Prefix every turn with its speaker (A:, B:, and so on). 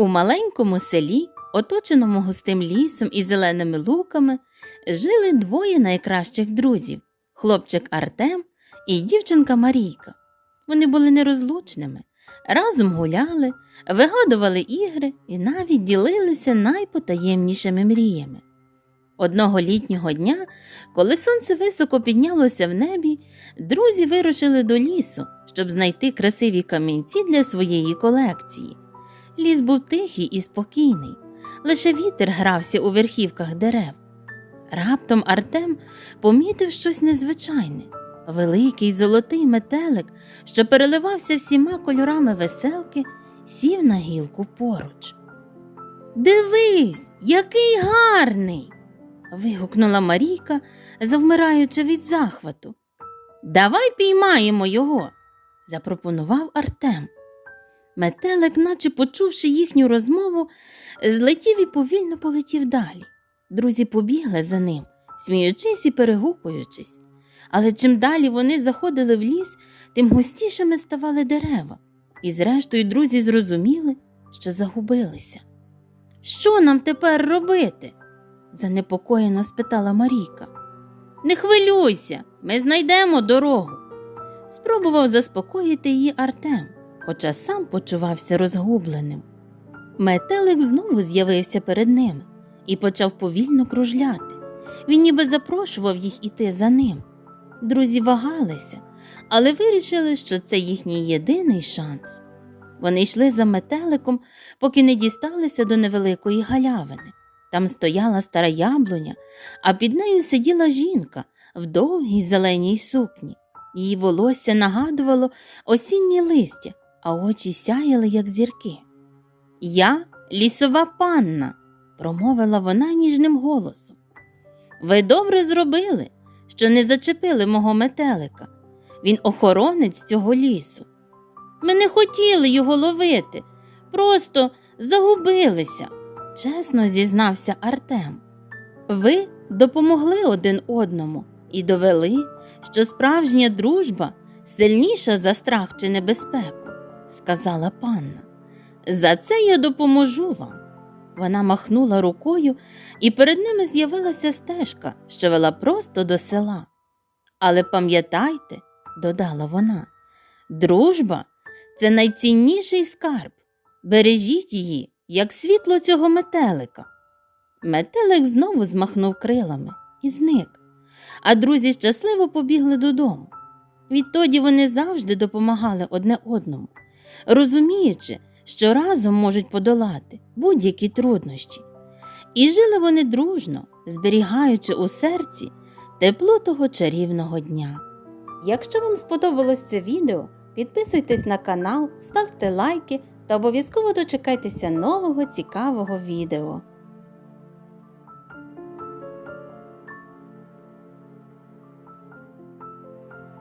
A: У маленькому селі, оточеному густим лісом і зеленими луками, жили двоє найкращих друзів хлопчик Артем і дівчинка Марійка. Вони були нерозлучними, разом гуляли, вигадували ігри і навіть ділилися найпотаємнішими мріями. Одного літнього дня, коли сонце високо піднялося в небі, друзі вирушили до лісу, щоб знайти красиві камінці для своєї колекції. Ліс був тихий і спокійний, лише вітер грався у верхівках дерев. Раптом Артем помітив щось незвичайне великий золотий метелик, що переливався всіма кольорами веселки, сів на гілку поруч. Дивись, який гарний. вигукнула Марійка, завмираючи від захвату. Давай піймаємо його, запропонував Артем. Метелик, наче почувши їхню розмову, злетів і повільно полетів далі. Друзі побігли за ним, сміючись і перегукуючись. Але чим далі вони заходили в ліс, тим густішими ставали дерева, і зрештою друзі зрозуміли, що загубилися. Що нам тепер робити? занепокоєно спитала Марійка. Не хвилюйся, ми знайдемо дорогу. Спробував заспокоїти її Артем, хоча сам почувався розгубленим. Метелик знову з'явився перед ними і почав повільно кружляти. Він ніби запрошував їх іти за ним. Друзі вагалися, але вирішили, що це їхній єдиний шанс. Вони йшли за метеликом, поки не дісталися до невеликої галявини. Там стояла стара яблуня, а під нею сиділа жінка в довгій зеленій сукні. Її волосся нагадувало осіннє листя, а очі сяяли, як зірки. Я лісова панна, промовила вона ніжним голосом. Ви добре зробили, що не зачепили мого метелика. Він охоронець цього лісу. Ми не хотіли його ловити, просто загубилися, чесно зізнався Артем. Ви допомогли один одному і довели, що справжня дружба сильніша за страх чи небезпеку, сказала панна. За це я допоможу вам. Вона махнула рукою, і перед ними з'явилася стежка, що вела просто до села. Але пам'ятайте, додала вона, дружба це найцінніший скарб. Бережіть її, як світло цього метелика. Метелик знову змахнув крилами і зник, а друзі щасливо побігли додому. Відтоді вони завжди допомагали одне одному, розуміючи, що разом можуть подолати будь-які труднощі. І жили вони дружно, зберігаючи у серці тепло того чарівного дня. Якщо вам сподобалось це відео, підписуйтесь на канал, ставте лайки та обов'язково дочекайтеся нового цікавого відео.